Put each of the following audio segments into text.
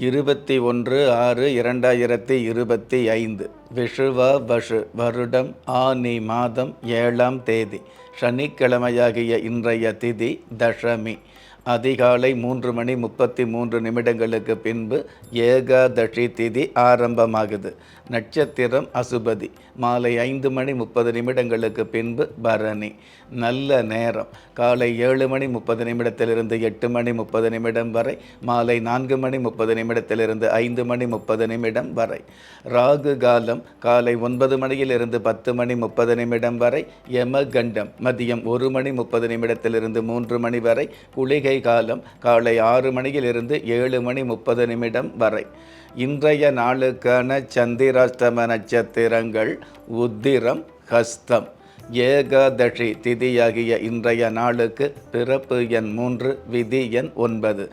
இருபத்தி ஒன்று ஆறு இரண்டாயிரத்தி இருபத்தி ஐந்து. விஷுவ வஷு வருடம் ஆனி மாதம் ஏழாம் தேதி. சனிக்கிழமையாகிய இன்றைய திதி தசமி. அதிகாலை மூன்று மணி முப்பத்தி மூன்று நிமிடங்களுக்கு பின்பு ஏகாதசி திதி ஆரம்பமாகுது. நட்சத்திரம் அசுபதி. மாலை ஐந்து மணி முப்பது நிமிடங்களுக்கு பின்பு பரணி. நல்ல நேரம். காலை ஏழு மணி முப்பது நிமிடத்திலிருந்து எட்டு மணி முப்பது நிமிடம் வரை. மாலை நான்கு மணி முப்பது நிமிடத்திலிருந்து ஐந்து மணி முப்பது நிமிடம் வரை. ராகு காலம் காலை ஒன்பது மணியிலிருந்து பத்து மணி முப்பது நிமிடம் வரை. யமகண்டம் மதியம் ஒரு மணி முப்பது நிமிடத்திலிருந்து மூன்று மணி வரை. குளிகை காலம் காலை ஆறு மணியிலிருந்து ஏழு மணி முப்பது நிமிடம் வரை. இன்றைய நாளுக்கான சந்திராஷ்டம நட்சத்திரங்கள் உத்திரம் ஹஸ்தம். ஏகாதசி திதியாகிய இன்றைய நாளுக்கு பிறப்பு எண் மூன்று விதி எண் ஒன்பது.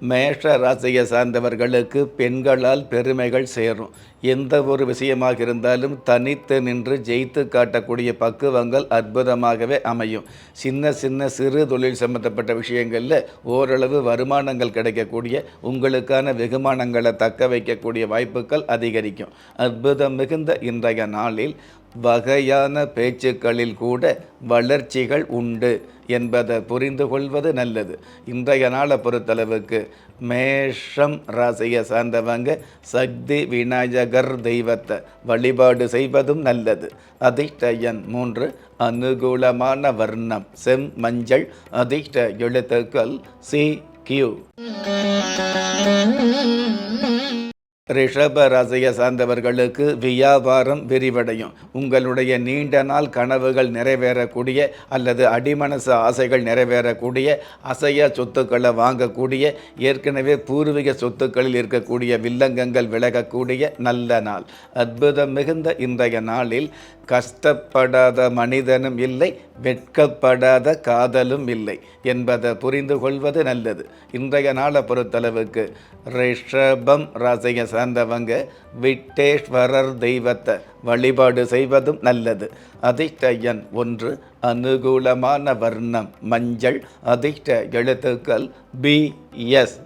மேஷ ராசியை சார்ந்தவர்களுக்கு பெண்களால் பெருமைகள் சேரும். எந்த ஒரு விஷயமாக இருந்தாலும் தனித்து நின்று ஜெயித்து காட்டக்கூடிய பக்குவங்கள் அற்புதமாகவே அமையும். சின்ன சின்ன சிறு தொழில் சம்பந்தப்பட்ட விஷயங்களில் ஓரளவு வருமானங்கள் கிடைக்கக்கூடிய உங்களுக்கான வெகுமானங்களை தக்க வைக்கக்கூடிய வாய்ப்புகள் அதிகரிக்கும். அற்புதம் மிகுந்த இன்றைய நாளில் வகையான பேச்சுக்களில் கூட வளர்ச்சிகள் உண்டு என்பதை புரிந்து கொள்வது நல்லது. இன்றைய நாளை பொறுத்தளவுக்கு மேஷம் ராசியை சார்ந்தவங்க சக்தி விநாயகர் தெய்வத்தை வழிபாடு செய்வதும் நல்லது. அதிர்ஷ்ட எண் மூன்று அனுகூலமான வர்ணம் செம் மஞ்சள் அதிர்ஷ்ட எழுத்துக்கள் சி கியூ. ரிஷப ரசய சார்ந்தவர்களுக்கு வியாபாரம் விரிவடையும். உங்களுடைய நீண்ட நாள் கனவுகள் நிறைவேறக்கூடிய அல்லது அடிமனசு ஆசைகள் நிறைவேறக்கூடிய அசைய சொத்துக்களை வாங்கக்கூடிய ஏற்கனவே பூர்வீக சொத்துக்களில் இருக்கக்கூடிய வில்லங்கங்கள் விலகக்கூடிய நல்ல நாள். அற்புதம் மிகுந்த இன்றைய நாளில் கஷ்டப்படாத மனிதனும் இல்லை வெட்கப்படாத காதலும் இல்லை என்பதை புரிந்து கொள்வது நல்லது. இன்றைய நாளை பொறுத்தளவுக்கு ரிஷபம் ரசய சார்ந்தவங்க விட்டேஸ்வரர் தெய்வத்தை வழிபாடு செய்வதும் நல்லது. அதிர்ஷ்ட எண் ஒன்று அனுகூலமான வர்ணம் மஞ்சள் அதிர்ஷ்ட எழுத்துக்கள் பி எஸ்.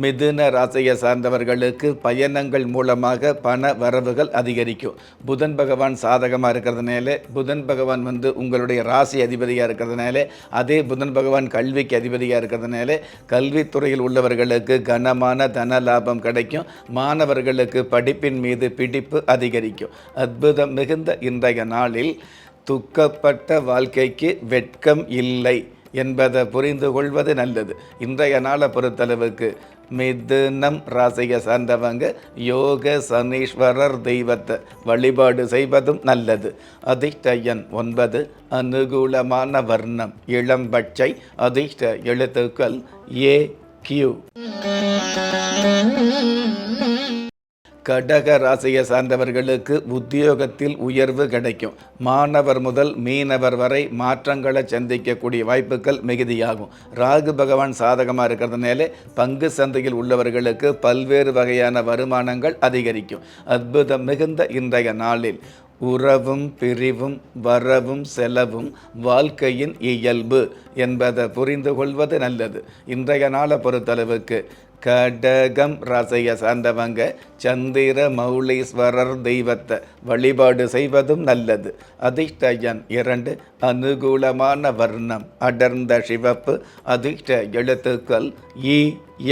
மிதுன ராசியை சார்ந்தவர்களுக்கு பயணங்கள் மூலமாக பண வரவுகள் அதிகரிக்கும். புதன் பகவான் சாதகமாக இருக்கிறதுனால புதன் பகவான் வந்து உங்களுடைய ராசி அதிபதியாக இருக்கிறதுனால அதே புதன் பகவான் கல்விக்கு அதிபதியாக இருக்கிறதுனால கல்வித்துறையில் உள்ளவர்களுக்கு கனமான தன லாபம் கிடைக்கும். மாணவர்களுக்கு படிப்பின் மீது பிடிப்பு அதிகரிக்கும். அற்புதம் மிகுந்த இன்றைய நாளில் துக்கப்பட்ட வாழ்க்கைக்கு வெட்கம் இல்லை என்பதை புரிந்து கொள்வது நல்லது. இன்றைய நாளை பொறுத்தளவுக்கு மிதுனம் ராசியை சார்ந்தவங்க யோக சனீஸ்வரர் தெய்வத்தை வழிபாடு செய்வதும் நல்லது. அதிர்ஷ்ட ஒன்பது அனுகூலமான வர்ணம். இளம்பட்சை அதிர்ஷ்ட எழுத்துக்கள் ஏ கியூ. கடக ராசியை சார்ந்தவர்களுக்கு உத்தியோகத்தில் உயர்வு கிடைக்கும். மாணவர் முதல் மீனவர் வரை மாற்றங்களை சந்திக்கக்கூடிய வாய்ப்புகள் மிகுதியாகும். ராகு பகவான் சாதகமாக இருக்கிறதுனால பங்கு சந்தையில் உள்ளவர்களுக்கு பல்வேறு வகையான வருமானங்கள் அதிகரிக்கும். அற்புதம் மிகுந்த இன்றைய நாளில் உறவும் பிரிவும் வரவும் செலவும் வாழ்க்கையின் இயல்பு என்பதை புரிந்து கொள்வது நல்லது. இன்றைய நாளை பொறுத்தளவுக்கு கடகம் ராசியை சார்ந்தவங்க சந்திர மௌலீஸ்வரர் தெய்வத்தை வழிபாடு செய்வதும் நல்லது. அதிர்ஷ்டயன் இரண்டு அனுகூலமான வர்ணம் அடர்ந்த சிவப்பு அதிர்ஷ்ட எழுத்துக்கள் இ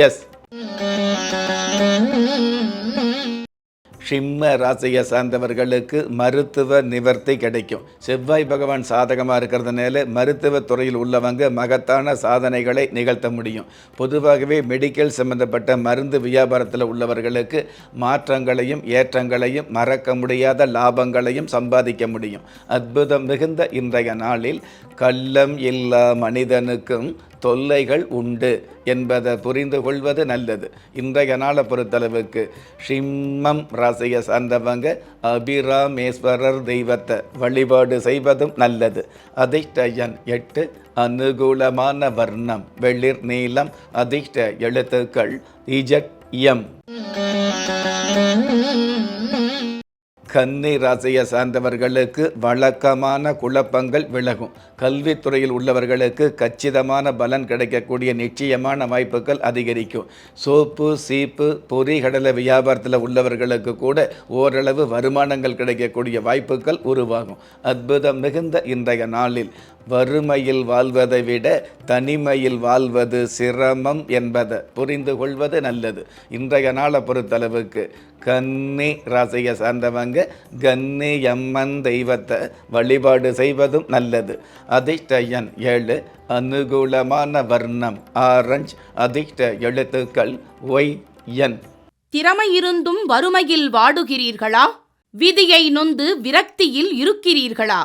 எஸ். சிம்ம ராசியை சார்ந்தவர்களுக்கு மருத்துவ நிவர்த்தி கிடைக்கும். செவ்வாய் பகவான் சாதகமாக இருக்கிறதுனால மருத்துவ துறையில் உள்ளவங்க மகத்தான சாதனைகளை நிகழ்த்த முடியும். பொதுவாகவே மெடிக்கல் சம்பந்தப்பட்ட மருந்து வியாபாரத்தில் உள்ளவர்களுக்கு மாற்றங்களையும் ஏற்றங்களையும் மறக்க முடியாத லாபங்களையும் சம்பாதிக்க முடியும். அற்புதம் மிகுந்த இன்றைய நாளில் கள்ளம் இல்லா மனிதனுக்கும் தொல்லைகள் உண்டு என்பதை புரிந்து கொள்வது நல்லது. இன்றைய நாளை பொறுத்தளவுக்கு சிம்மம் ராசியை சார்ந்தவங்க அபிராமேஸ்வரர் தெய்வத்தை வழிபாடு செய்வதும் நல்லது. அதிர்ஷ்ட எண் எட்டு அனுகூலமான வர்ணம் வெளிர் நீளம் அதிர்ஷ்ட எழுத்துக்கள் இஜட் எம் கன்னி ராசியை சார்ந்தவர்களுக்கு வழக்கமான குழப்பங்கள் விலகும். கல்வித்துறையில் உள்ளவர்களுக்கு கச்சிதமான பலன் கிடைக்கக்கூடிய நிச்சயமான வாய்ப்புகள் அதிகரிக்கும். சோப்பு சீப்பு பொறி கடலை வியாபாரத்தில் உள்ளவர்களுக்கு கூட ஓரளவு வருமானங்கள் கிடைக்கக்கூடிய வாய்ப்புகள் உருவாகும். அற்புதம் மிகுந்த இன்றைய நாளில். வறுமையில் வாழ்வதை விட தனிமையில் வாழ்வது சிரமம் என்பதை. புரிந்து கொள்வது நல்லது. இன்றைய நாளை பொறுத்தளவுக்கு கன்னி ராசியை சார்ந்தவங்க கன்னி எம்மன் தெய்வத்தை வழிபாடு செய்வதும் நல்லது. அதிர்ஷ்டயன் ஏழு அனுகூலமான வர்ணம் ஆரஞ்ச். அதிர்ஷ்ட எழுத்துக்கள் ஒய் என். திறமை இருந்தும் வறுமையில் வாடுகிறீர்களா? விதியை நொந்து விரக்தியில் இருக்கிறீர்களா?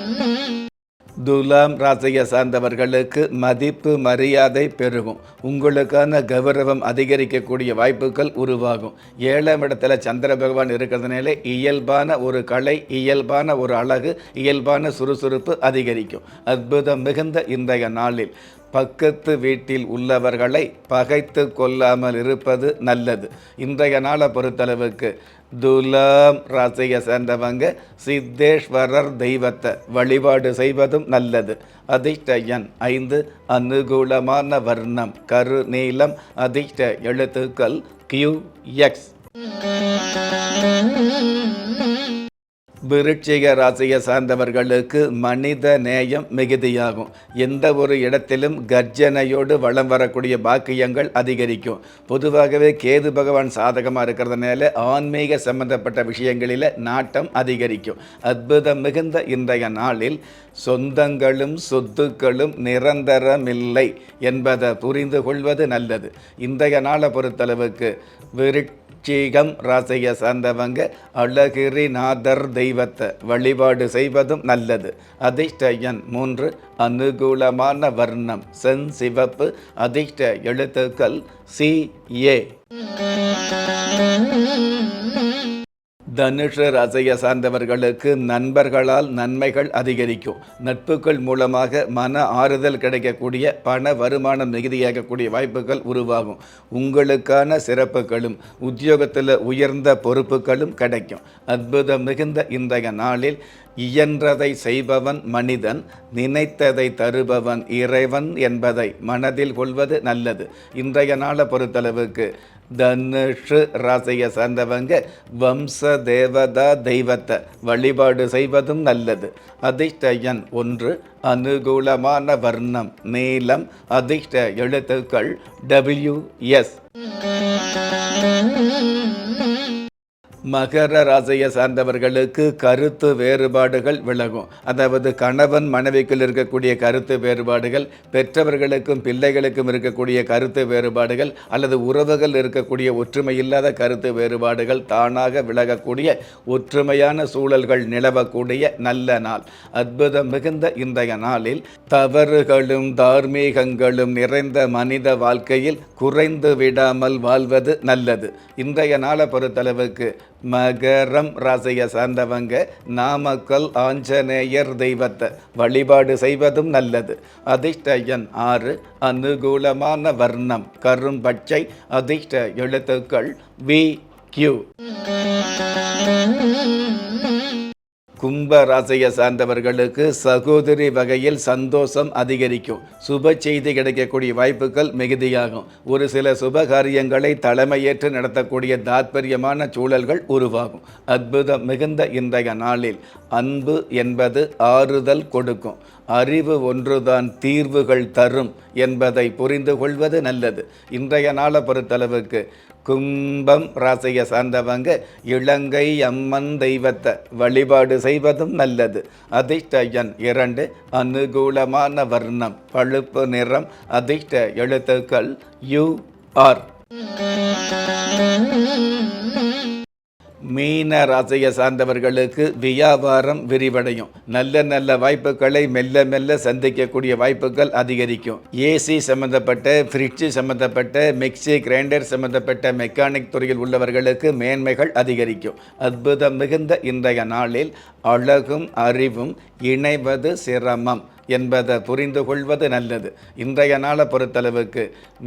துலாம் ராசியை சார்ந்தவர்களுக்கு மதிப்பு மரியாதை பெருகும். உங்களுக்கான கௌரவம் அதிகரிக்கக்கூடிய வாய்ப்புகள் உருவாகும். ஏழாம் இடத்துல சந்திர பகவான் இருக்கிறதுனால இயல்பான ஒரு கலை இயல்பான ஒரு அழகு இயல்பான சுறுசுறுப்பு அதிகரிக்கும். அற்புதம் மிகுந்த இன்றைய நாளில். பக்கத்து வீட்டில் உள்ளவர்களை பகைத்து கொள்ளாமல் இருப்பது நல்லது. இன்றைய நாளை பொறுத்தளவுக்கு துலாம் ராசியை சேர்ந்தவங்க சித்தேஸ்வரர் தெய்வத்தை வழிபாடு செய்வதும் நல்லது. அதிர்ஷ்ட எண் ஐந்து அனுகூலமான வர்ணம் கரு நீளம் அதிர்ஷ்ட எழுத்துக்கள் கியூ எக்ஸ் விருட்சிக ராசியை சார்ந்தவர்களுக்கு மனித நேயம் மிகுதியாகும். எந்த ஒரு இடத்திலும் கர்ஜனையோடு வளம் வரக்கூடிய பாக்கியங்கள் அதிகரிக்கும். பொதுவாகவே கேது பகவான் சாதகமாக இருக்கிறதுனால ஆன்மீக சம்பந்தப்பட்ட விஷயங்களில் நாட்டம் அதிகரிக்கும். அற்புதம் மிகுந்த இன்றைய நாளில் சொந்தங்களும் சொத்துக்களும் நிரந்தரமில்லை என்பதை புரிந்து கொள்வது நல்லது. இன்றைய நாளை பொறுத்தளவுக்கு விருட் விருட்சிகம் ராசியை சார்ந்தவங்க அழகிரிநாதர் தெய்வத்தை வழிபாடு செய்வதும் நல்லது. அதிர்ஷ்டயன் மூன்று அனுகூலமான வர்ணம் சென் சிவப்பு அதிர்ஷ்ட எழுத்துக்கள் சி ஏ. தனுஷ ராசியை சார்ந்தவர்களுக்கு நண்பர்களால் நன்மைகள் அதிகரிக்கும். நட்புகள் மூலமாக மன ஆறுதல் கிடைக்கக்கூடிய பண வருமானம் மிகுதியாகக்கூடிய வாய்ப்புகள் உருவாகும். உங்களுக்கான சிறப்புகளும் உத்தியோகத்தில் உயர்ந்த பொறுப்புகளும் கிடைக்கும். அற்புதம் மிகுந்த இன்றைய நாளில் இயன்றதை செய்பவன் மனிதன் நினைத்ததை தருபவன் இறைவன் என்பதை மனதில் கொள்வது நல்லது. இன்றைய நாளை பொறுத்தளவுக்கு தனுஷு ராசியை சார்ந்தவங்க வம்ச தேவதா தெய்வத்தை வழிபாடு செய்வதும் நல்லது. அதிர்ஷ்டயன் ஒன்று அனுகூலமான வர்ணம் நீளம் அதிர்ஷ்ட எழுத்துக்கள் டபிள்யூ எஸ் மகர ராசியை சார்ந்தவர்களுக்கு கருத்து வேறுபாடுகள் விலகும். அதாவது கணவன் மனைவிக்குள் இருக்கக்கூடிய கருத்து வேறுபாடுகள் பெற்றவர்களுக்கும் பிள்ளைகளுக்கும் இருக்கக்கூடிய கருத்து வேறுபாடுகள் அல்லது உறவுகள் இருக்கக்கூடிய ஒற்றுமை இல்லாத கருத்து வேறுபாடுகள் தானாக விலகக்கூடிய ஒற்றுமையான சூழல்கள் நிலவக்கூடிய நல்ல நாள். அற்புதம் மிகுந்த இன்றைய நாளில் தவறுகளும் தார்மீகங்களும் நிறைந்த மனித வாழ்க்கையில் குறைந்து விடாமல் வாழ்வது நல்லது. இன்றைய நாளை பொறுத்தளவுக்கு மகரம் ராசியை சார்ந்தவங்க நாமக்கல் ஆஞ்சநேயர் தெய்வத்தை வழிபாடு செய்வதும் நல்லது. அதிர்ஷ்டயன் ஆறு அனுகூலமான வர்ணம் கரும்பச்சை அதிர்ஷ்ட எழுத்துக்கள் வி கியூ. கும்ப ராசியை சார்ந்தவர்களுக்கு சகோதரி வகையில் சந்தோஷம் அதிகரிக்கும். சுப செய்தி கிடைக்கக்கூடிய வாய்ப்புகள் மிகுதியாகும். ஒரு சில சுப காரியங்களை தலைமையேற்று நடத்தக்கூடிய தாத்பரியமான சூழல்கள் உருவாகும். அற்புதம் மிகுந்த இன்றைய நாளில் அன்பு என்பது ஆறுதல் கொடுக்கும். அறிவு ஒன்றுதான் தீர்வுகள் தரும் என்பதை புரிந்து கொள்வது நல்லது. இன்றைய நாளை பொறுத்தளவுக்கு கும்பம் ராசியை சார்ந்தவங்க இலங்கை அம்மன் தெய்வத்தை வழிபாடு செய்வதும் நல்லது. அதிர்ஷ்ட எண் இரண்டு அனுகூலமான வர்ணம் பழுப்பு நிறம் அதிர்ஷ்ட எழுத்துக்கள் யூ ஆர். மீன ராசியை சார்ந்தவர்களுக்கு வியாபாரம் விரிவடையும். நல்ல நல்ல வாய்ப்புகளை மெல்ல மெல்ல சந்திக்கக்கூடிய வாய்ப்புகள் அதிகரிக்கும். ஏசி சம்பந்தப்பட்ட ஃப்ரிட்ஜு சம்பந்தப்பட்ட மிக்சி கிரைண்டர் சம்பந்தப்பட்ட மெக்கானிக் துறையில் உள்ளவர்களுக்கு மேன்மைகள் அதிகரிக்கும். அற்புதம் மிகுந்த இன்றைய நாளில் அழகும் அறிவும் இணைவது சிரமம். என்பதை புரிந்து கொள்வது நல்லது. இன்றைய நாளை பொறுத்தளவுக்கு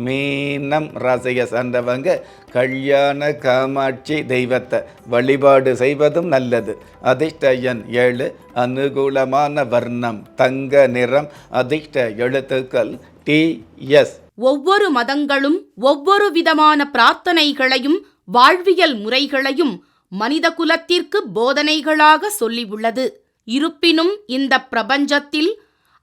மீனம் ராசியை சார்ந்தவங்க கல்யாண காமாட்சி தெய்வத்தை வழிபாடு செய்வதும் நல்லது. அதிர்ஷ்ட எண் ஏழு அனுகூலமான வர்ணம் தங்க நிறம் அதிர்ஷ்ட எழுத்துக்கள் டி எஸ். ஒவ்வொரு மதங்களும் ஒவ்வொரு விதமான பிரார்த்தனைகளையும் வாழ்வியல் முறைகளையும் மனித குலத்திற்கு போதனைகளாக சொல்லியுள்ளது இருப்பினும் இந்த பிரபஞ்சத்தில்